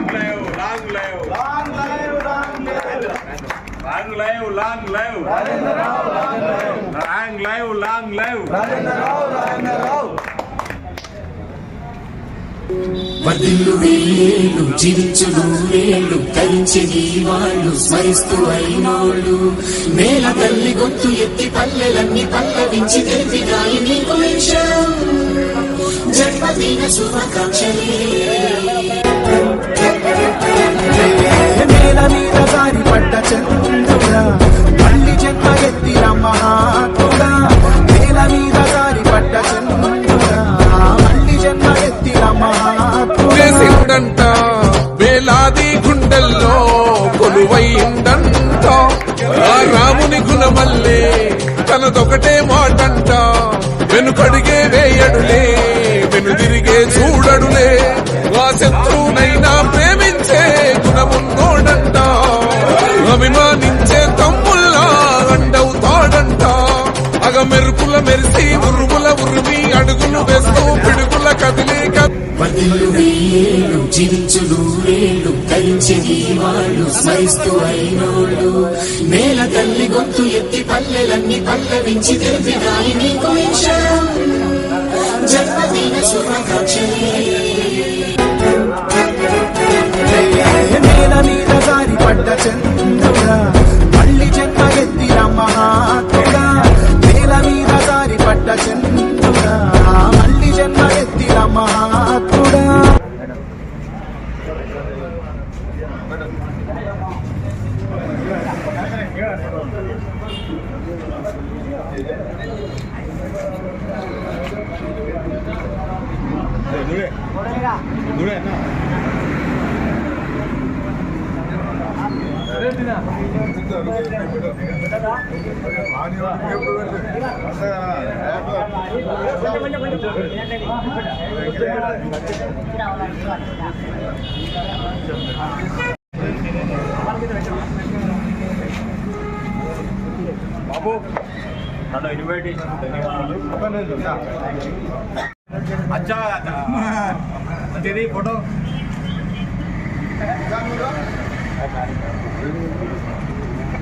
Live, Long live, long live. long live, long live, Rajendra Rao, long live. long live, long live. Rajendra Rao, Rajendra Rao. వదిలు వేలు జీవించు నూరేళ్ళు తరించి వాళ్ళు స్మరిస్తూ అయినోళ్ళు నేల తల్లి గొంతు ఎత్తి పల్లెలన్నీ పల్లవించి తెలిపినాయి నీకు నిమిషం జన్మదిన శుభాకాంక్షలే నేల మీద జారి పడ్డ చంద్రుడా మళ్ళీ జన్మ ఎత్తిన మహాత్ముడా. నేల మీద జారి పడ్డ చంద్రుడా మళ్ళీ జన్మ ఎత్తిన మహాత్ముడా. వేలాది గుండెల్లో కొలువైందంట ఆ రాముని గుణమల్లే తనదొకటే మాటంట వెనుకడిగే అభిమానించే తమ్ముల్లా అండవుతాడంట అగ మెరుపుల మెరిసి ఉరుముల ఉరిమి అడుగులు వేస్తూ పిడుగుల కదిలే వాళ్ళు స్మరిస్తూ అయినోళ్ళు. నేల తల్లి గొంతు ఎత్తి పల్లెలన్నీ పల్లవించి తెలిపినాయి నీకు నిమిషం జన్మదిన శుభాకాంక్షలే. నేల మీద పడ్డ చంద్రుడా మళ్ళీ జన్మ ఎత్తిన మహాత్ముడా. నేల మీద దారి పడ్డ చంద్రుడా మళ్ళీ జన్మ ఎత్తిన మహాత్ముడా. బాబు నన్ను ఇన్విటేషన్ ధన్యవాదాలు. అచ్చా ఫోటో?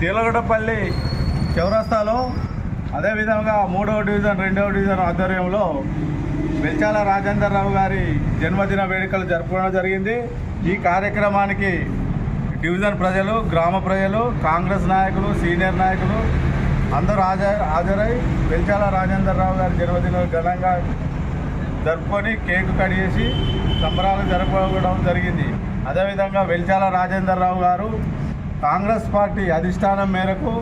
తీలగడపల్లి చౌరస్తాలో అదేవిధంగా మూడవ డివిజన్ రెండవ డివిజన్ ఆధ్వర్యంలో వెల్చాల రాజేందర్ రావు గారి జన్మదిన వేడుకలు జరుపుకోవడం జరిగింది. ఈ కార్యక్రమానికి డివిజన్ ప్రజలు గ్రామ ప్రజలు కాంగ్రెస్ నాయకులు సీనియర్ నాయకులు అందరూ హాజరు హాజరై వెల్చాల రాజేందర్ రావు గారి జన్మదినం ఘనంగా జరుపుకొని కేక్ కట్ చేసి సంబరాలు జరుపుకోవడం జరిగింది. అదేవిధంగా వెల్చాల రాజేందర్ రావు గారు కాంగ్రెస్ పార్టీ అధిష్టానం మేరకు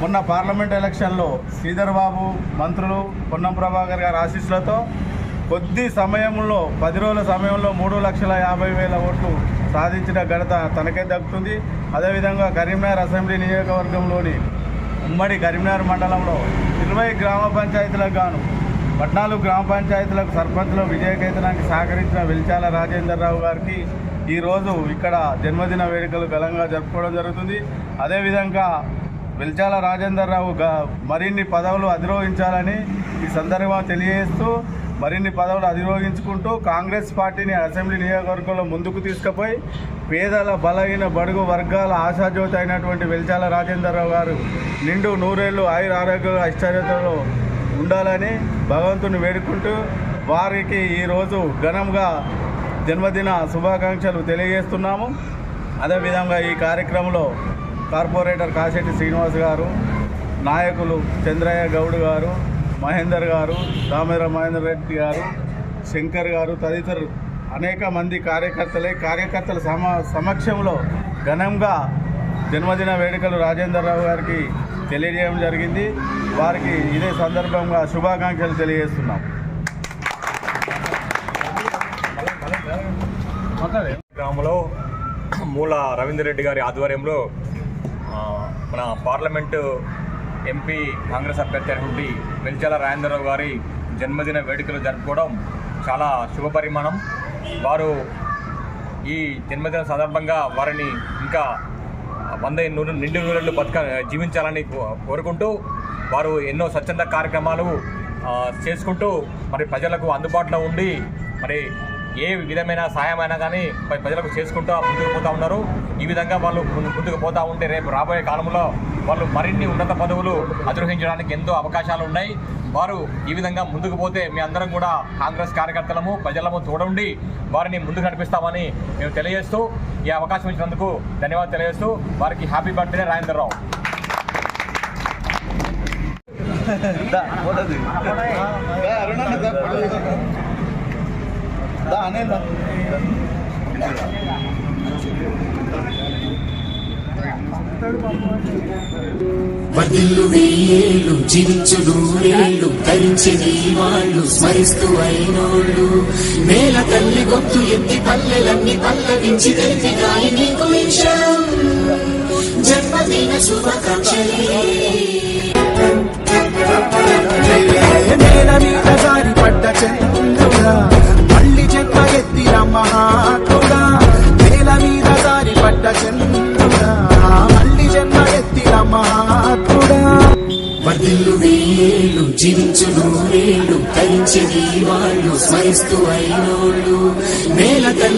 మొన్న పార్లమెంట్ ఎలక్షన్లో శ్రీధర్ బాబు మంత్రులు పొన్నం ప్రభాకర్ గారి ఆశీస్సులతో కొద్ది సమయంలో పది రోజుల సమయంలో మూడు లక్షల యాభై వేల ఓట్లు సాధించిన ఘనత తనకే దక్కుతుంది. అదేవిధంగా కరీంనగర్ అసెంబ్లీ నియోజకవర్గంలోని ఉమ్మడి కరీంనగర్ మండలంలో ఇరవై గ్రామ పంచాయతీలకు గాను పద్నాలుగు గ్రామ పంచాయతీలకు సర్పంచ్లో విజయకేతనానికి సహకరించిన వెలిచాల రాజేందర్రావు గారికి ఈరోజు ఇక్కడ జన్మదిన వేడుకలు ఘనంగా జరుపుకోవడం జరుగుతుంది. అదేవిధంగా వెల్చాల రాజేందర్ రావు మరిన్ని పదవులు అధిరోహించాలని ఈ సందర్భంగా తెలియజేస్తూ మరిన్ని పదవులు అధిరోహించుకుంటూ కాంగ్రెస్ పార్టీని అసెంబ్లీ నియోజకవర్గంలో ముందుకు తీసుకుపోయి పేదల బలహీన బడుగు వర్గాల ఆశాజ్యోతి అయినటువంటి వెల్చాల రాజేందర్రావు గారు నిండు నూరేళ్ళు ఆయుర ఆరోగ్య ఐశ్వర్యతలో ఉండాలని భగవంతుని వేడుకుంటూ వారికి ఈరోజు ఘనంగా జన్మదిన శుభాకాంక్షలు తెలియజేస్తున్నాము. అదేవిధంగా ఈ కార్యక్రమంలో కార్పొరేటర్ కాశెట్టి శ్రీనివాస్ గారు నాయకులు చంద్రయ్య గౌడ్ గారు మహేందర్ గారు దామేర మహేందర్ రెడ్డి గారు శంకర్ గారు తదితరులు అనేక మంది కార్యకర్తలే కార్యకర్తల సమ సమక్షంలో ఘనంగా జన్మదిన వేడుకలు రాజేంద్రరావు గారికి తెలియజేయడం జరిగింది. వారికి ఇదే సందర్భంగా శుభాకాంక్షలు తెలియజేస్తున్నాం. గ్రామంలో మూల రవీందర్ రెడ్డి గారి ఆధ్వర్యంలో మన పార్లమెంటు ఎంపీ కాంగ్రెస్ అభ్యర్థి అయినటువంటి వెల్చాల రాజేంద్రరావు గారి జన్మదిన వేడుకలు జరుపుకోవడం చాలా శుభ పరిమాణం. వారు ఈ జన్మదిన సందర్భంగా వారిని ఇంకా వంద నూరు నిండు నూరెళ్ళు బతుక జీవించాలని కో- కోరుకుంటూ వారు ఎన్నో స్వచ్ఛంద కార్యక్రమాలు చేసుకుంటూ మరి ప్రజలకు అందుబాటులో ఉండి మరి ఏ విధమైన సహాయమైనా కానీ ప్రజలకు చేసుకుంటూ ముందుకు పోతూ ఉన్నారు. ఈ విధంగా వాళ్ళు ముందు- ముందుకు పోతూ ఉంటే రేపు రాబోయే కాలంలో వాళ్ళు మరిన్ని ఉన్నత పదవులు అధిరోహించడానికి ఎంతో అవకాశాలు ఉన్నాయి. వారు ఈ విధంగా ముందుకు పోతే మీ అందరం కూడా కాంగ్రెస్ కార్యకర్తలము ప్రజలము తోడుండి వారిని ముందుకు నడిపిస్తామని మేము తెలియజేస్తూ ఈ అవకాశం ఇచ్చినందుకు ధన్యవాదాలు తెలియజేస్తూ వారికి హ్యాపీ బర్త్డే రాజేంద్ర రావు. వర్ధిల్లు వెయ్యేళ్ళు జీవించు నూరేళ్ళు ధరించి నీ వాళ్ళు స్మరిస్తూ అయినోళ్ళు. నేల తల్లి గొంతు ఎత్తి పల్లెలన్నీ పల్లవించి నీకు విషయం జన్మదిన శుభాకాంక్షలే. నేల మీద జారి పడ్డ చంద్రుడా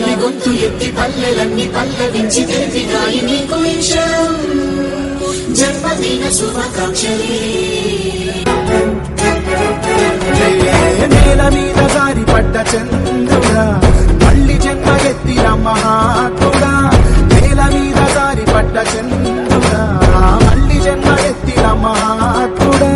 తల్లి గొంతు ఎత్తి పల్లెలన్నీ పల్లవించి తెలిపినాయి నీకు జన్మదిన శుభాకాంక్షలే. నేల మీద జారి పడ్డ చంద్రుడా మళ్ళీ జన్మ ఎత్తిన మహాత్ముడా. నేల మీద జారి పడ్డ చంద్రుడా మళ్ళీ జన్మ ఎత్తిన మహాత్ముడా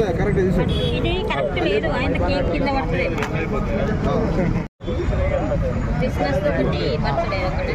ఇది కరెక్ట్ లేదు ఆయన కేక్ కింద పడుతుంది. క్రిస్మస్ ఒకటి బర్త్డే ఒకటి.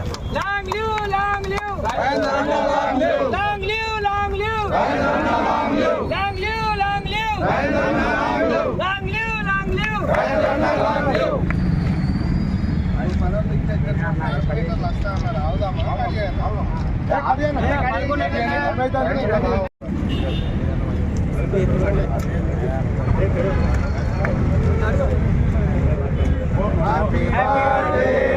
Đại Lâm là làm liêu. Làm liêu làm liêu. Đại Lâm là làm liêu. Làm liêu làm liêu. Đại Lâm là làm liêu. Happy birthday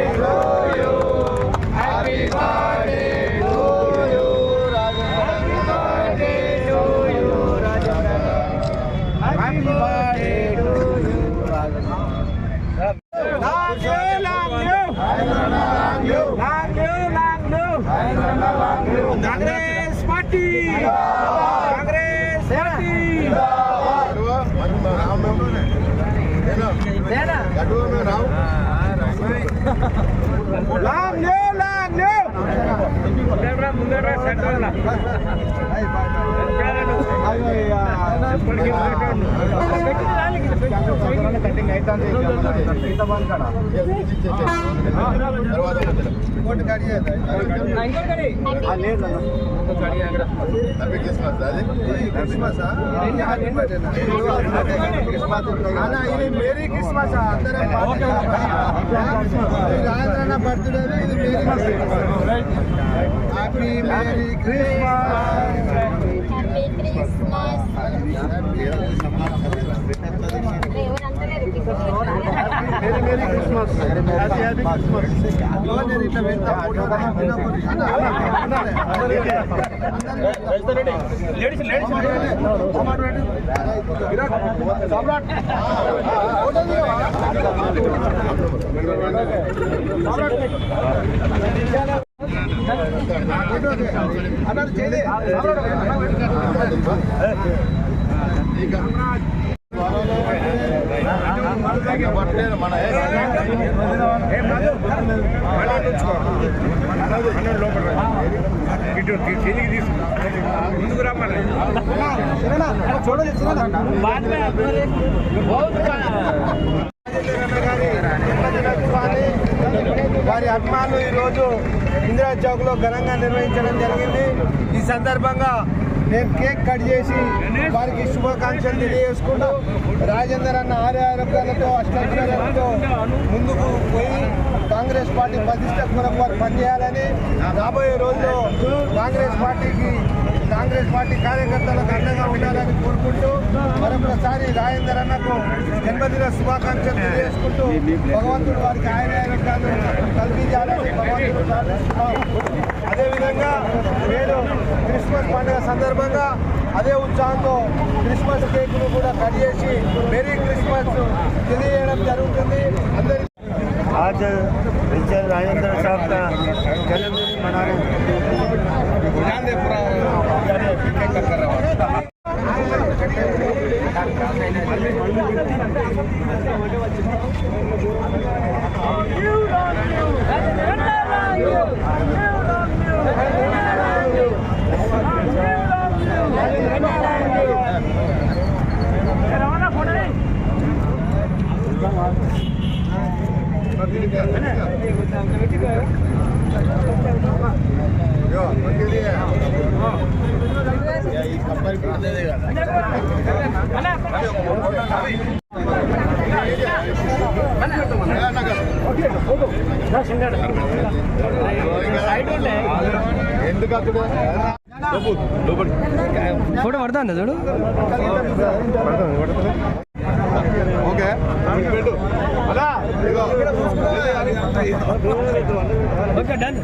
merry Christmas అందరం Rajanna birthday ఇది merry happy merry Christmas merry merry Christmas happy happy ladies ladies Samrat అన్నారు వారి అభిమానులు ఈరోజు ఇందిరా చౌక్లో ఘనంగా నిర్వహించడం జరిగింది. ఈ సందర్భంగా నేను కేక్ కట్ చేసి వారికి శుభాకాంక్షలు తెలియజేసుకుంటూ రాజేందర్ అన్న ఆరోగ్యాలతో అష్టాచారాలతో ముందుకు పోయి కాంగ్రెస్ పార్టీ ప్రతిష్ట కొరకు వారు పనిచేయాలని రాబోయే రోజుల్లో కాంగ్రెస్ పార్టీకి కాంగ్రెస్ పార్టీ కార్యకర్తలకు అండగా ఉండాలని కోరుకుంటూ మరొకసారి రాజేందర్ అన్నకు జన్మదిన శుభాకాంక్షలు తెలియజేసుకుంటూ భగవంతుడు వారికి ఆయన కల్పించాలని భగవంతుడు అదేవిధంగా నేడు క్రిస్మస్ పండుగ సందర్భంగా అదే ఉత్సాహంతో క్రిస్మస్ కేకును కూడా కట్ చేసి మెరీ క్రిస్మస్ తెలియజేయడం జరుగుతుంది. అందరి आज विजय राजेंद्र साहब का जन्मदिन मना रहे ఎందుకు అక్కడ ఫోటో పడుతుందా చూడు ఓకే పెట్టు అలా ఇదిగో. ఓకే డన్ ఆ, లగో, లగో, లగో. ఆ,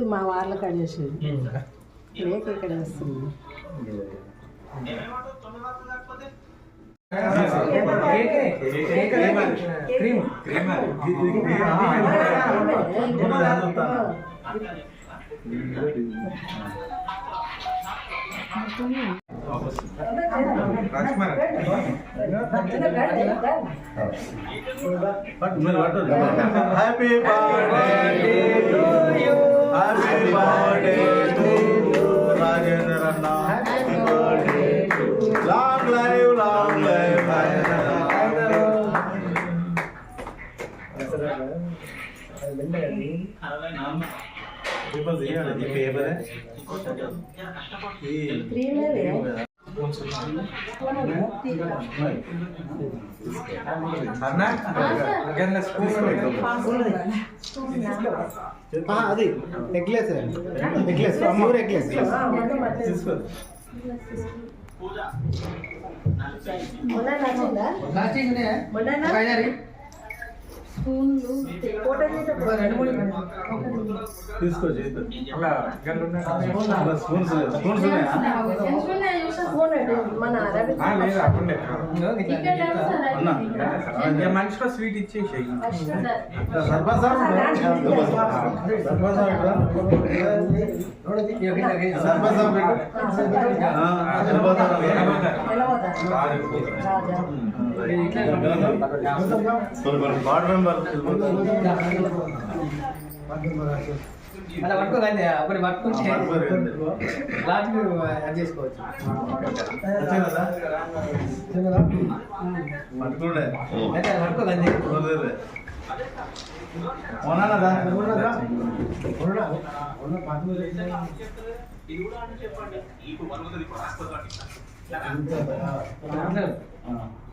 అన్నుండి మా వాళ్ళ కట్ చేసేది. లేక ఇక్కడ వస్తుంది happy birthday to you happy birthday to you Rajendra అన్న happy birthday long live long live paper అది. నెక్లెస్ నెక్లెస్ ప్యూర్ నెక్లెస్ తీసుకో మొన్న మొన్న స్పూన్లు తీసుకో మనిషిలో స్వీట్ ఇచ్చేసి సర్పంచ్ వార్డు మెంబర్ అలా పట్టుకోకండి అప్పుడు పట్టుకుంటే లాస్ట్ అది చేసుకోవచ్చు. పట్టుకుండే. అయితే అది పట్టుకోకండి కుదరదు. అవునానదా? అవునా? రైట్ అన్న లేనప్పుడు ఇప్పుడు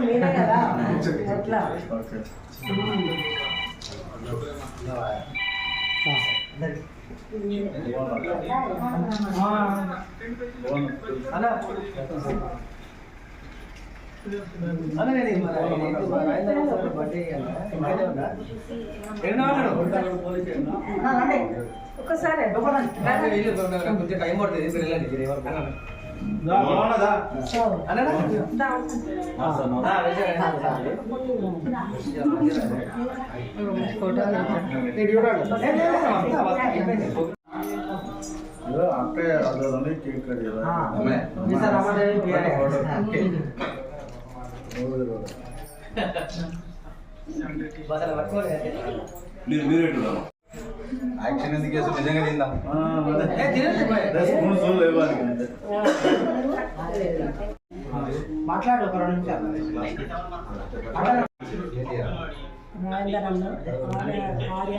మీరే కదా ఎట్లా ఓకే అలా అలా నేను బర్త్డే ఒక్కసారి కొంచెం టైం పడుతుంది మీరు వెళ్ళండి మీరు ఎవరు అవునదా? ఇదో అక్కే అదొని కేక్ కట్ చేయాలి. యాక్షన్ ఎందుకు నిజంగా తిందాం లేవాలి అంతే. మాట్లాడు ఒక రెండు నిమిషాలు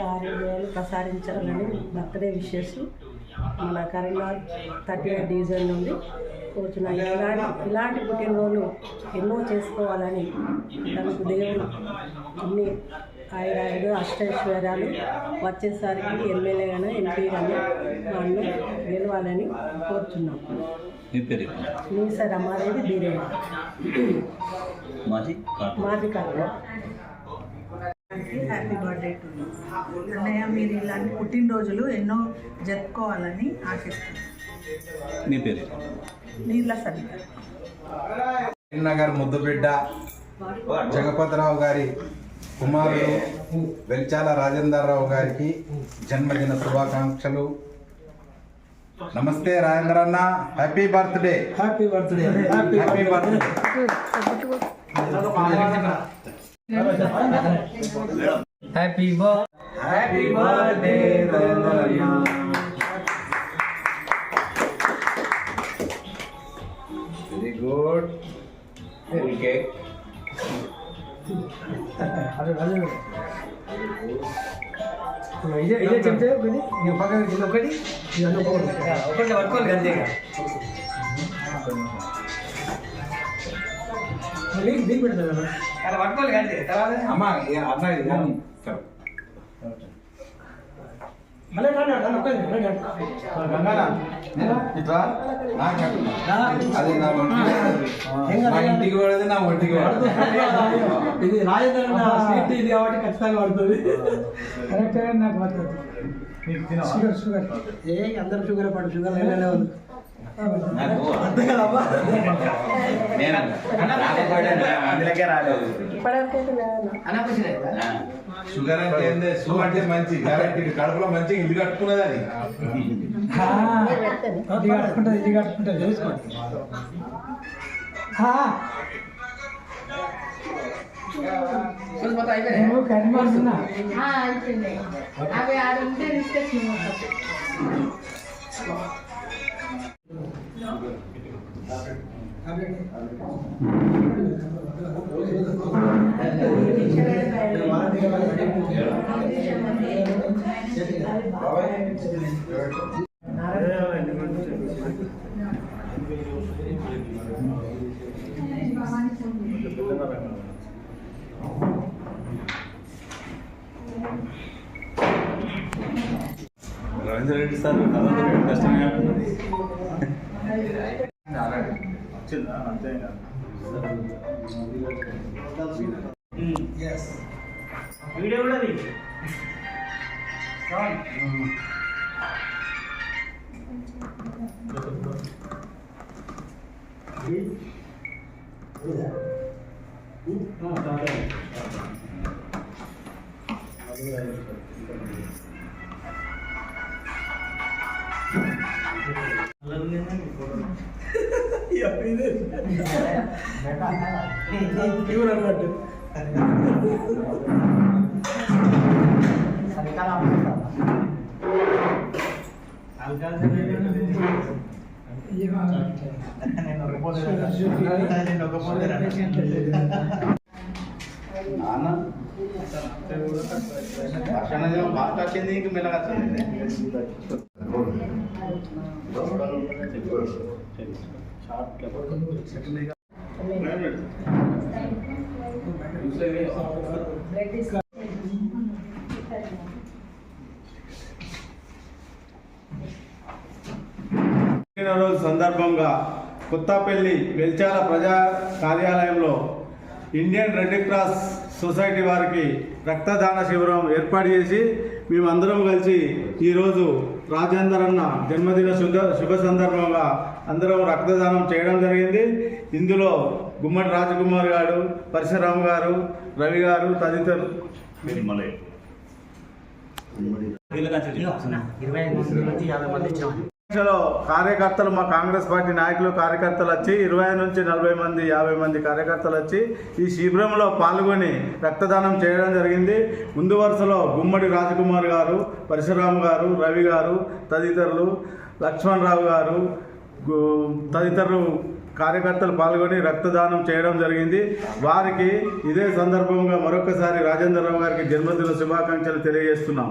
ఆరు వేలు ప్రసారించాలని బర్త్డే విషెస్ మన కరీంనగర్ థర్టీ ఎయిట్ డివిజన్ నుండి కూర్చున్నాను ఇలాంటి ఇలాంటి పుట్టినరోజులు ఎన్నో చేసుకోవాలని తనకు దేవుడు అన్ని ఆయురాయుడు అష్టైశ్వర్యాలు వచ్చేసరికి ఎమ్మెల్యే కానీ ఎంపీ కానీ నన్ను గెలవాలని కోరుచున్నాం. నీ పేరు మీస రమాదేవి బీరేవి మాజీ మాది కాదు హ్యాపీ బర్త్డే టు అన్నయ్య మీరు ఇలాంటి పుట్టినరోజులు ఎన్నో జరుపుకోవాలని ఆశిస్తున్నాను నీ పేరు? నీళ్ళ సరిగ్గా నగర్ ముద్దుబిడ్డ జగపతిరావు గారి కుమారుడు వెల్చాల రాజేందర్రావు గారికి జన్మదిన శుభాకాంక్షలు. నమస్తే రాజేంద్ర అన్న happy birthday happy birthday happy birthday happy birth happy birthday very good cake అదే అదే ఇదే ఇదే చెప్తే ఒకటి ఇక పక్కన ఇది ఒకటి ఇది ఒకటి ఒకటి పట్టుకోవాలి అంతే నీకు నీకు పెడతా అలా పట్టుకోవాలి అంతే తర్వాత అమ్మా అన్న ఇది కానీ మళ్ళీ రండి రండి ఒక్కది రండి గంగారా ఇట్లా నాకు అది నా ఒంటికి నా ఇంటికి పడేది నా ఒంటికి పడదు ఇది రాజేంద్ర స్వీట్ ఇది కాబట్టి ఖచ్చితంగా పడుతుంది కరెక్ట్ నాకు పడుతుంది షుగర్ షుగర్ ఏ అందరు షుగర్ పడు షుగర్ ఏమైనా ఉంది అంతే కదమ్మా అందులోకే రాలేదు ఇప్పటివరకైతే లేదా షుగర్ అంటే ఏంది? షూ అంటే మంచి కాబట్టి కడుపులో మంచి ఇల్లు కట్టుకున్నది అది. ఇది కట్టుకుంటుంది ఇది కట్టుకుంటుంది కరిమాడుతున్నా అవి ఆడ ఉంటే తీసుకొచ్చి రవీంద్ర రెడ్డి సార్ కష్టంగా వచ్చిందా? అంతే వీడియో కూడా ఇవ్వరు అన్నట్టు నాన్న వర్షాన్ని బాగా వచ్చింది ఇంక మెల్లగా వచ్చింది పుట్టినరోజు సందర్భంగా కొత్తపల్లి వెల్చాల ప్రజా కార్యాలయంలో ఇండియన్ రెడ్ క్రాస్ సొసైటీ వారికి రక్తదాన శిబిరం ఏర్పాటు చేసి మేమందరం కలిసి ఈరోజు రాజేందర్ అన్న జన్మదిన శుద్ధ శుభ సందర్భంగా అందరం రక్తదానం చేయడం జరిగింది ఇందులో గుమ్మడి రాజకుమార్ గారు పరశురామ్ గారు రవి గారు తదితరులు లో కార్యకర్తలు మా కాంగ్రెస్ పార్టీ నాయకులు కార్యకర్తలు వచ్చి ఇరవై నుంచి నలభై మంది యాభై మంది కార్యకర్తలు వచ్చి ఈ శిబిరంలో పాల్గొని రక్తదానం చేయడం జరిగింది. ముందు వరుసలో గుమ్మడి రాజకుమార్ గారు పరశురామ్ గారు రవి గారు తదితరులు లక్ష్మణరావు గారు తదితరులు కార్యకర్తలు పాల్గొని రక్తదానం చేయడం జరిగింది. వారికి ఇదే సందర్భంగా మరొకసారి రాజేంద్రరావు గారికి జన్మదిన శుభాకాంక్షలు తెలియజేస్తున్నాం.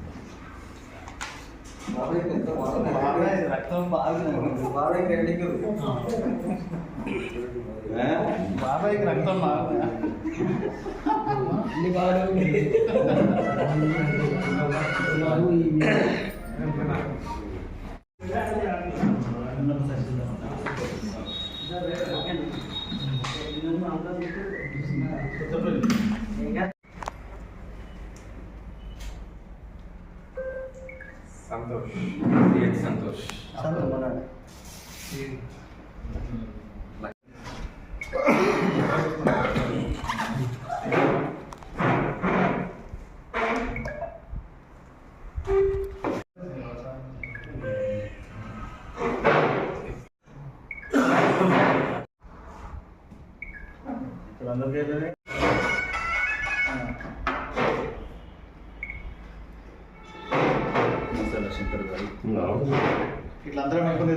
బాబాయ్కి రక్తం బాగా సంతోష్ ఇట్లా అందరం ఎక్కువ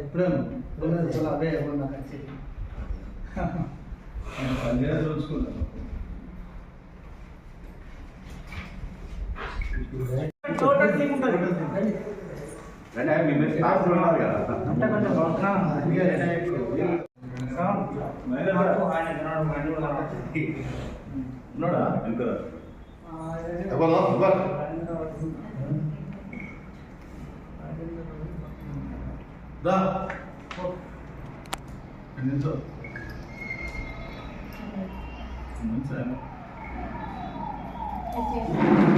ఇప్పుడే అవే ఏమన్నా Cái này mình mới tám thôi thôi rồi. Chắc là nó không. Bây giờ này không. Mấy lần đó hai này nó mày nó làm. Nó đó, anh cơ. Apa lo? Apa? Dah. Ini tu. Mana? Okay.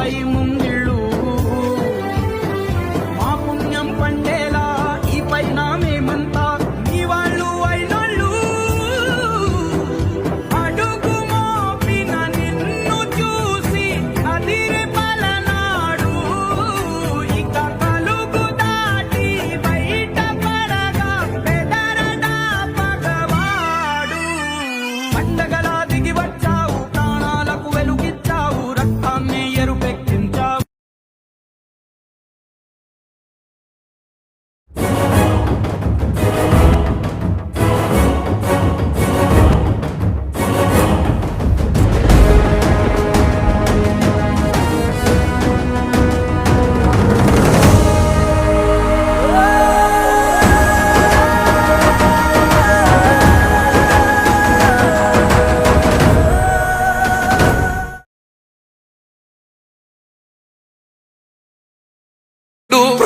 మురిసాయి ముంగిళ్ళు. మా పుణ్యం పండేలా ఈ పైన మేమంతా నీ వాళ్ళు అయినోళ్ళు. అడుగు మోపిన నిన్ను చూసి అదిరి పలనాడు. ఇక కలుగు దాటి బయట పడగా బెదరడా పగవాడు. పండగలా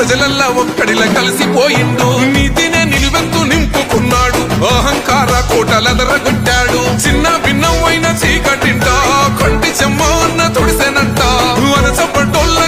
ప్రజలల్లా ఒక్కడిలా కలిసిపోయిండు. నీతినే నిలువెత్తు నింపుకున్నాడు. అహంకార కోటలదరగొట్టాడు చిన్న భిన్నం అయిన చీకటింట కంటి చెమ్మ అన్న తుడిసెనంట. మనసపడ్డోళ్ళ